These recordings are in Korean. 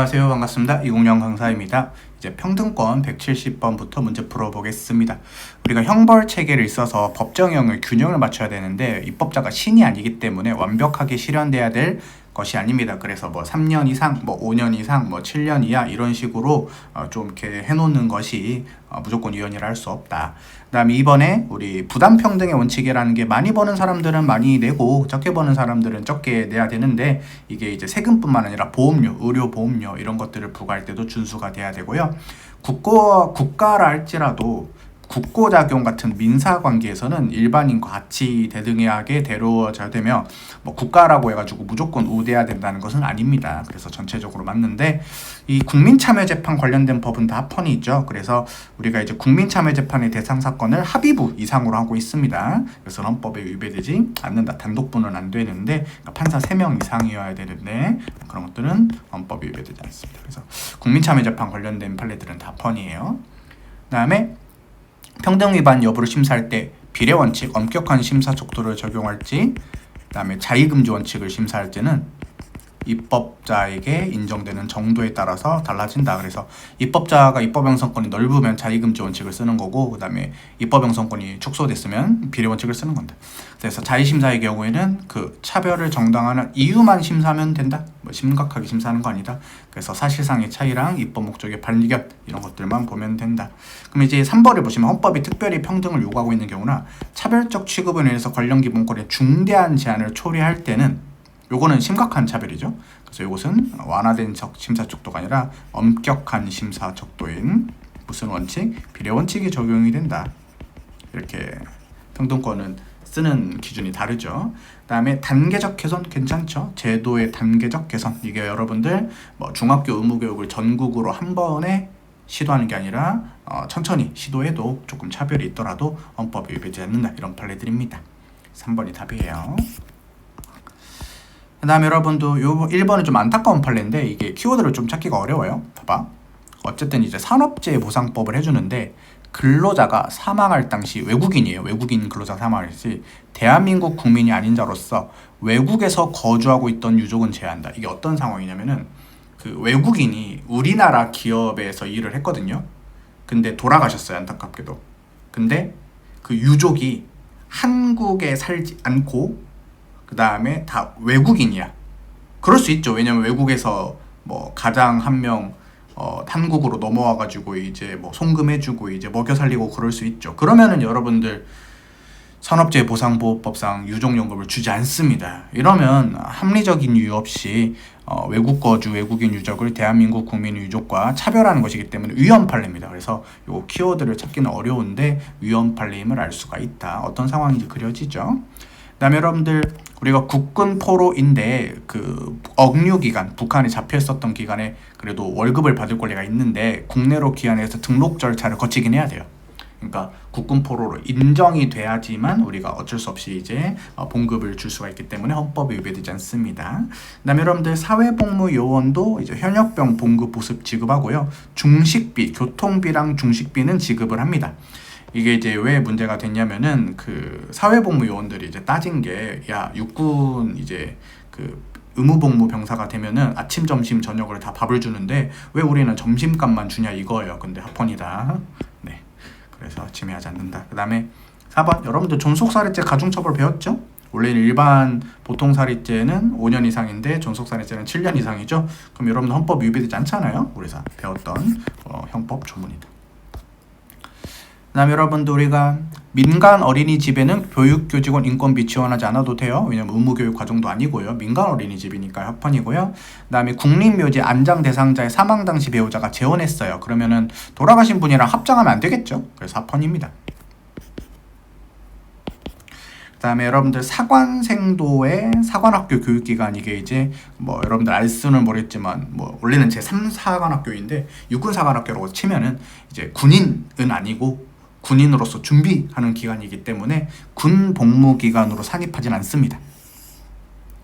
안녕하세요. 반갑습니다. 이공영 강사입니다. 이제 평등권 170번부터 문제 풀어보겠습니다. 우리가 형벌 체계를 써서 법정형을 균형을 맞춰야 되는데 입법자가 신이 아니기 때문에 완벽하게 실현돼야 될 것이 아닙니다. 그래서 뭐 3년 이상, 뭐 5년 이상, 뭐 7년 이하 이런 식으로 어, 좀 이렇게 해놓는 것이 어, 무조건 유연이라 할 수 없다. 그다음에 이번에 우리 부담 평등의 원칙이라는 게 많이 버는 사람들은 많이 내고 적게 버는 사람들은 적게 내야 되는데 이게 이제 세금뿐만 아니라 보험료, 의료 보험료 이런 것들을 부과할 때도 준수가 돼야 되고요. 국고 국가라 할지라도 국고작용 같은 민사관계에서는 일반인과 같이 대등하게 다루어져야 되며 뭐 국가라고 해가지고 무조건 우대해야 된다는 것은 아닙니다. 그래서 전체적으로 맞는데 이 국민참여재판 관련된 법은 다 합헌이 있죠. 그래서 우리가 이제 국민참여재판의 대상 사건을 합의부 이상으로 하고 있습니다. 그래서 헌법에 위배되지 않는다. 단독부는 안 되는데 그러니까 판사 3명 이상이어야 되는데 그런 것들은 헌법에 위배되지 않습니다. 그래서 국민참여재판 관련된 판례들은 다 합헌이에요. 그 다음에 평등 위반 여부를 심사할 때 비례 원칙, 엄격한 심사 척도를 적용할지, 그다음에 자의금지 원칙을 심사할 때는 입법자에게 인정되는 정도에 따라서 달라진다. 그래서 입법자가 입법 형성권이 넓으면 자의금지 원칙을 쓰는 거고, 그다음에 입법 형성권이 축소됐으면 비례 원칙을 쓰는 건데. 그래서 자의심사의 경우에는 그 차별을 정당화하는 이유만 심사하면 된다. 뭐 심각하게 심사하는 거 아니다. 그래서 사실상의 차이랑 입법 목적의 발견 이런 것들만 보면 된다. 그럼 이제 3번을 보시면 헌법이 특별히 평등을 요구하고 있는 경우나 차별적 취급에 의해서 관련 기본권의 중대한 제한을 초래할 때는 요거는 심각한 차별이죠. 그래서 이것은 완화된 적 심사 척도가 아니라 엄격한 심사 척도인 무슨 원칙? 비례 원칙이 적용이 된다. 이렇게 평등권은 쓰는 기준이 다르죠. 그다음에 단계적 개선 괜찮죠? 제도의 단계적 개선 이게 여러분들 뭐 중학교 의무 교육을 전국으로 한 번에 시도하는 게 아니라 어, 천천히 시도해도 조금 차별이 있더라도 헌법에 위배되지 않는다 이런 판례들입니다. 3번이 답이에요. 그 다음에 여러분도 요 1번은 좀 안타까운 판례인데 이게 키워드를 좀 찾기가 어려워요. 봐봐. 어쨌든 이제 산업재해 보상법을 해주는데 근로자가 사망할 당시 외국인이에요. 외국인 근로자 사망할 시 대한민국 국민이 아닌 자로서 외국에서 거주하고 있던 유족은 제한다. 이게 어떤 상황이냐면은 그 외국인이 우리나라 기업에서 일을 했거든요. 근데 돌아가셨어요. 안타깝게도. 근데 그 유족이 한국에 살지 않고 그 다음에 다 외국인이야. 그럴 수 있죠. 왜냐면 외국에서 뭐 가장 한명 어, 한국으로 넘어와가지고 이제 뭐 송금해주고 이제 먹여 살리고 그럴 수 있죠. 그러면은 여러분들 산업재해 보상보호법상 유족연금을 주지 않습니다. 이러면 합리적인 이유 없이 어, 외국 거주 외국인 유족을 대한민국 국민 유족과 차별하는 것이기 때문에 위헌 판례입니다. 그래서 요 키워드를 찾기는 어려운데 위헌 판례임을 알 수가 있다. 어떤 상황인지 그려지죠. 그다음에 여러분들 우리가 국군 포로인데 그 억류 기간 북한에 잡혀 있었던 기간에 그래도 월급을 받을 권리가 있는데 국내로 귀환해서 등록 절차를 거치긴 해야 돼요. 그러니까 국군 포로로 인정이 돼야지만 우리가 어쩔 수 없이 이제 어, 봉급을 줄 수가 있기 때문에 헌법에 위배되지 않습니다. 그다음에 여러분들 사회복무 요원도 이제 현역병 봉급 보습 지급하고요. 중식비, 교통비랑 중식비는 지급을 합니다. 이게 이제 왜 문제가 됐냐면은 그 사회복무 요원들이 이제 따진 게 야 육군 이제 그 의무복무 병사가 되면은 아침 점심 저녁을 다 밥을 주는데 왜 우리는 점심값만 주냐 이거예요. 근데 합헌이다. 네. 그래서 침해하지 않는다. 그다음에 4번 여러분들 존속살인죄 가중처벌 배웠죠? 원래는 일반 보통살인죄는 5년 이상인데 존속살인죄는 7년 이상이죠. 그럼 여러분 헌법 위배되지 않잖아요. 그래서 배웠던 어, 형법 조문이다. 그다음 여러분들 우리가 민간 어린이집에는 교육교직원 인건비 지원하지 않아도 돼요. 왜냐면 의무교육 과정도 아니고요. 민간 어린이집이니까 협헌이고요. 그다음에 국립묘지 안장 대상자의 사망 당시 배우자가 재혼했어요. 그러면은 돌아가신 분이랑 합장하면 안 되겠죠. 그래서 합헌입니다. 그다음에 여러분들 사관생도의 사관학교 교육기관 이게 이제 뭐 여러분들 알 수는 모르겠지만 뭐 원래는 제3 사관학교인데 육군 사관학교라고 치면은 이제 군인은 아니고 군인으로서 준비하는 기간이기 때문에 군 복무 기간으로 산입하진 않습니다.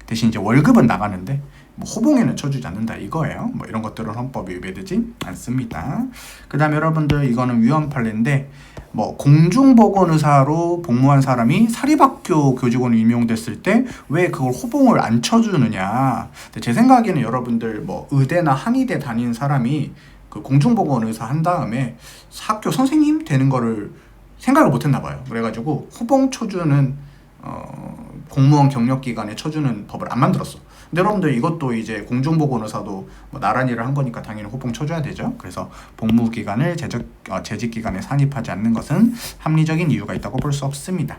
대신 이제 월급은 나가는데 뭐 호봉에는 쳐주지 않는다 이거예요. 뭐 이런 것들은 헌법에 위배되지 않습니다. 그다음에 여러분들 이거는 위헌 판례인데 뭐 공중보건 의사로 복무한 사람이 사립학교 교직원으로 임용됐을 때 왜 그걸 호봉을 안 쳐주느냐? 제 생각에는 여러분들 뭐 의대나 한의대 다니는 사람이 그 공중보건 의사 한 다음에 학교 선생님 되는 거를 생각을 못 했나 봐요. 그래가지고 호봉 쳐주는 어, 공무원 경력 기간에 쳐주는 법을 안 만들었어. 근데 여러분들 이것도 이제 공중보건의사도 뭐 나란 일을 한 거니까 당연히 호봉 쳐줘야 되죠. 그래서 복무 기간을 재적, 어, 재직 기간에 산입하지 않는 것은 합리적인 이유가 있다고 볼 수 없습니다.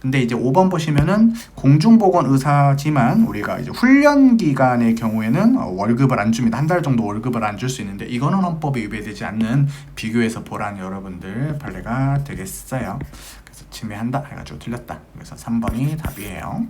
근데 이제 5번 보시면은 공중보건 의사지만 우리가 이제 훈련 기간의 경우에는 어, 월급을 안 줍니다. 한 달 정도 월급을 안 줄 수 있는데 이거는 헌법에 위배되지 않는 비교해서 보란 여러분들 판례가 되겠어요. 그래서 침해한다 해가지고 틀렸다. 그래서 3번이 답이에요.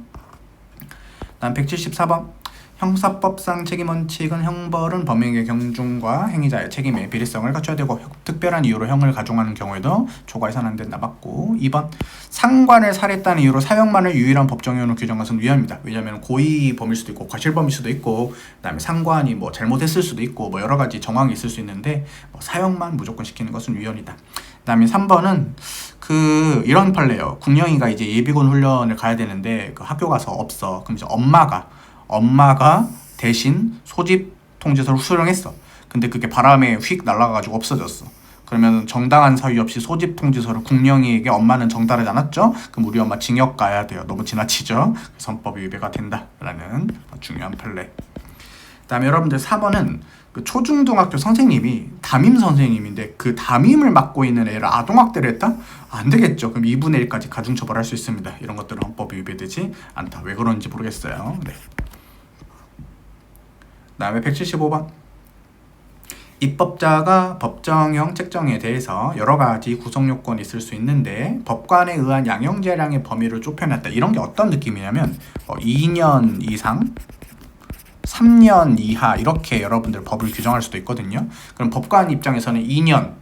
다음 174번 형사법상 책임 원칙은 형벌은 범행의 경중과 행위자의 책임의 비례성을 갖춰야 되고 특별한 이유로 형을 가중하는 경우에도 초과해서는 안 된다 맞고. 2번 상관을 살했다는 이유로 사형만을 유일한 법정형으로 규정한 것은 위헌입니다. 왜냐하면 고의 범일 수도 있고 과실범일 수도 있고 그다음에 상관이 뭐 잘못했을 수도 있고 뭐 여러 가지 정황이 있을 수 있는데 뭐 사형만 무조건 시키는 것은 위헌이다. 그다음에 3번은 그 이런 판례요. 국영이가 이제 예비군 훈련을 가야 되는데 그 학교 가서 없어. 그럼 이제 엄마가 엄마가 대신 소집 통지서를 수령했어. 근데 그게 바람에 휙 날아가가지고 없어졌어. 그러면 정당한 사유 없이 소집 통지서를 국령이에게 엄마는 정달하지 않았죠? 그럼 우리 엄마 징역 가야 돼요. 너무 지나치죠? 선법 위배가 된다라는 중요한 판례. 그다음에 여러분들 4번은 그 초중등학교 선생님이 담임 선생님인데 그 담임을 맡고 있는 애를 아동학대를 했다? 안 되겠죠. 그럼 2분의 1까지 가중처벌할 수 있습니다. 이런 것들은 헌법에 위배되지 않다. 왜 그런지 모르겠어요. 네. 다음에 175번 입법자가 법정형 책정에 대해서 여러 가지 구성 요건이 있을 수 있는데 법관에 의한 양형 재량의 범위를 좁혀놨다. 이런 게 어떤 느낌이냐면 어, 2년 이상 3년 이하 이렇게 여러분들 법을 규정할 수도 있거든요. 그럼 법관 입장에서는 2년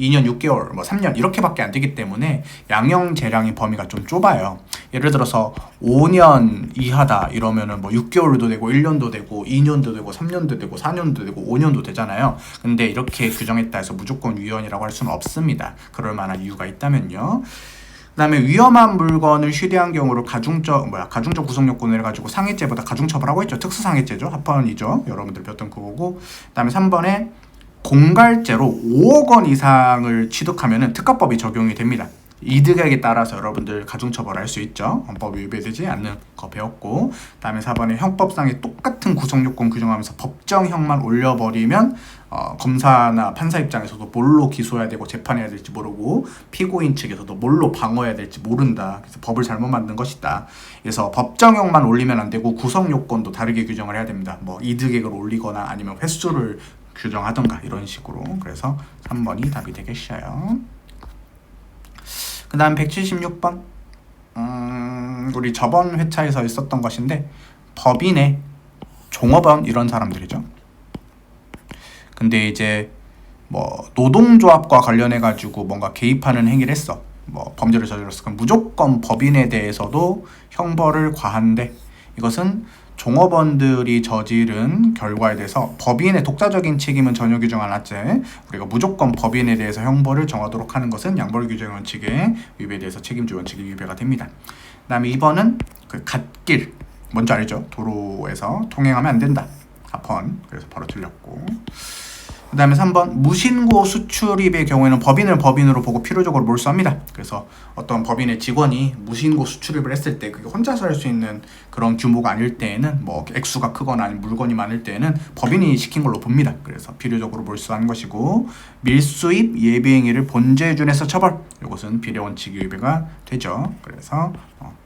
2년 6개월, 뭐 3년 이렇게밖에 안 되기 때문에 양형 재량의 범위가 좀 좁아요. 예를 들어서 5년 이하다 이러면은 뭐 6개월도 되고 1년도 되고 2년도 되고 3년도 되고 4년도 되고 5년도 되잖아요. 근데 이렇게 규정했다 해서 무조건 위헌이라고 할 수는 없습니다. 그럴 만한 이유가 있다면요. 그다음에 위험한 물건을 휴대한 경우로 가중적 뭐야 가중적 구성 요건을 가지고 상해죄보다 가중처벌하고 있죠. 특수상해죄죠. 합헌이죠. 여러분들 배웠던 그거고. 그다음에 3번에 공갈죄로 5억 원 이상을 취득하면은 특가법이 적용이 됩니다. 이득액에 따라서 여러분들 가중처벌할 수 있죠. 헌법 위배되지 않는 거 배웠고, 다음에 4번에 형법상의 똑같은 구성요건 규정하면서 법정형만 올려버리면 어, 검사나 판사 입장에서도 뭘로 기소해야 되고 재판해야 될지 모르고 피고인 측에서도 뭘로 방어해야 될지 모른다. 그래서 법을 잘못 만든 것이다. 그래서 법정형만 올리면 안 되고 구성 요건도 다르게 규정을 해야 됩니다. 뭐 이득액을 올리거나 아니면 횟수를 규정하던가 이런 식으로. 그래서 3번이 답이 되겠어요. 그 다음 176번 음, 우리 저번 회차에서 있었던 것인데 법인의 종업원 이런 사람들이죠. 근데 이제 뭐 노동조합과 관련해 가지고 뭔가 개입하는 행위를 했어. 뭐 범죄를 저질렀어. 그럼 무조건 법인에 대해서도 형벌을 과한데 이것은 종업원들이 저지른 결과에 대해서 법인의 독자적인 책임은 전혀 규정 안 했지. 우리가 무조건 법인에 대해서 형벌을 정하도록 하는 것은 양벌 규정 원칙에 위배돼서 책임주 원칙이 위배가 됩니다. 그다음에 2번은 그 갓길 뭔지 알죠? 도로에서 통행하면 안 된다. 합헌 그래서 바로 틀렸고. 그 다음에 3번 무신고 수출입의 경우에는 법인을 법인으로 보고 필요적으로 몰수합니다. 그래서 어떤 법인의 직원이 무신고 수출입을 했을 때 그게 혼자서 할 수 있는 그런 규모가 아닐 때에는 뭐 액수가 크거나 아니면 물건이 많을 때에는 법인이 시킨 걸로 봅니다. 그래서 필요적으로 몰수한 것이고 밀수입 예비행위를 본죄 준해서 처벌 이것은 비례 원칙 위배가 되죠. 그래서 어,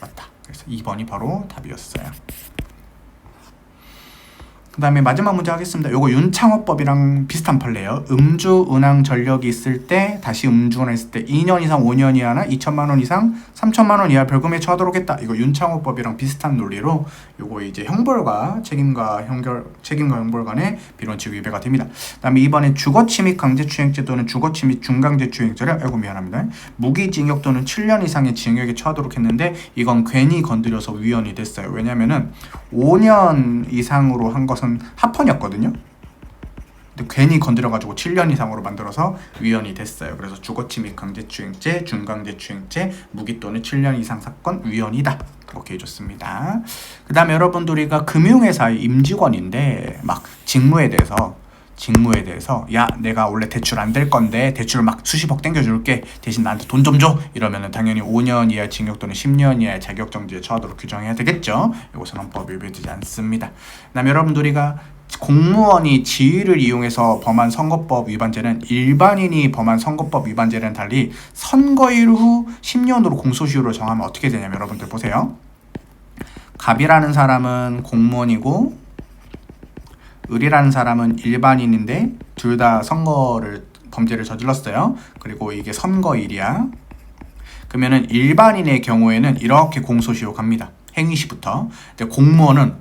맞다. 그래서 2번이 바로 답이었어요. 그 다음에 마지막 문제 하겠습니다. 요거 윤창호법이랑 비슷한 판례예요. 음주 운항 전력이 있을 때 다시 음주 운항 했을 때 2년 이상 5년 이하나 2천만 원 이상 3천만 원 이하 벌금에 처하도록 했다. 이거 윤창호법이랑 비슷한 논리로 요거 이제 형벌과 책임과 형결 책임과 형벌 간의 비론칙 위배가 됩니다. 그다음에 이번에 주거침입 강제추행죄 또는 주거침입 중강제추행죄를 아이고 미안합니다. 무기징역 또는 7년 이상의 징역에 처하도록 했는데 이건 괜히 건드려서 위헌이 됐어요. 왜냐면은 5년 이상으로 한 것은 합헌이었거든요. 괜히 건드려가지고 7년 이상으로 만들어서 위헌이 됐어요. 그래서 주거침입 강제추행죄, 중강제추행죄, 무기 또는 7년 이상 사건 위헌이다. 그렇게 해줬습니다. 그 다음에 여러분들 우리가 금융회사의 임직원인데 막 직무에 대해서 직무에 대해서 야 내가 원래 대출 안 될 건데 대출 막 수십억 땡겨줄게. 대신 나한테 돈 좀 줘. 이러면은 당연히 5년 이하 징역 또는 10년 이하의 자격정지에 처하도록 규정해야 되겠죠. 이것은 헌법에 위배되지 않습니다. 그다음에 여러분들 우리가 공무원이 지위를 이용해서 범한 선거법 위반죄는 일반인이 범한 선거법 위반죄는 달리 선거일 후 10년으로 공소시효를 정하면 어떻게 되냐면 여러분들 보세요. 갑이라는 사람은 공무원이고 을이라는 사람은 일반인인데 둘 다 선거를 범죄를 저질렀어요. 그리고 이게 선거일이야. 그러면은 일반인의 경우에는 이렇게 공소시효 갑니다. 행위 시부터. 근데 공무원은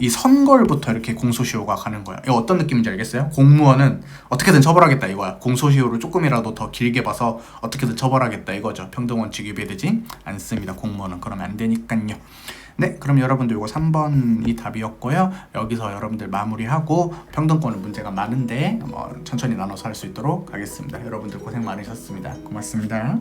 이 선거일부터 이렇게 공소시효가 가는 거야. 이거 어떤 느낌인지 알겠어요? 공무원은 어떻게든 처벌하겠다 이거야. 공소시효를 조금이라도 더 길게 봐서 어떻게든 처벌하겠다 이거죠. 평등원칙 위배되지 않습니다. 공무원은 그러면 안 되니까요. 네, 그럼 여러분들 이거 3번이 답이었고요. 여기서 여러분들 마무리하고 평등권은 문제가 많은데 뭐 천천히 나눠서 할 수 있도록 하겠습니다. 여러분들 고생 많으셨습니다. 고맙습니다.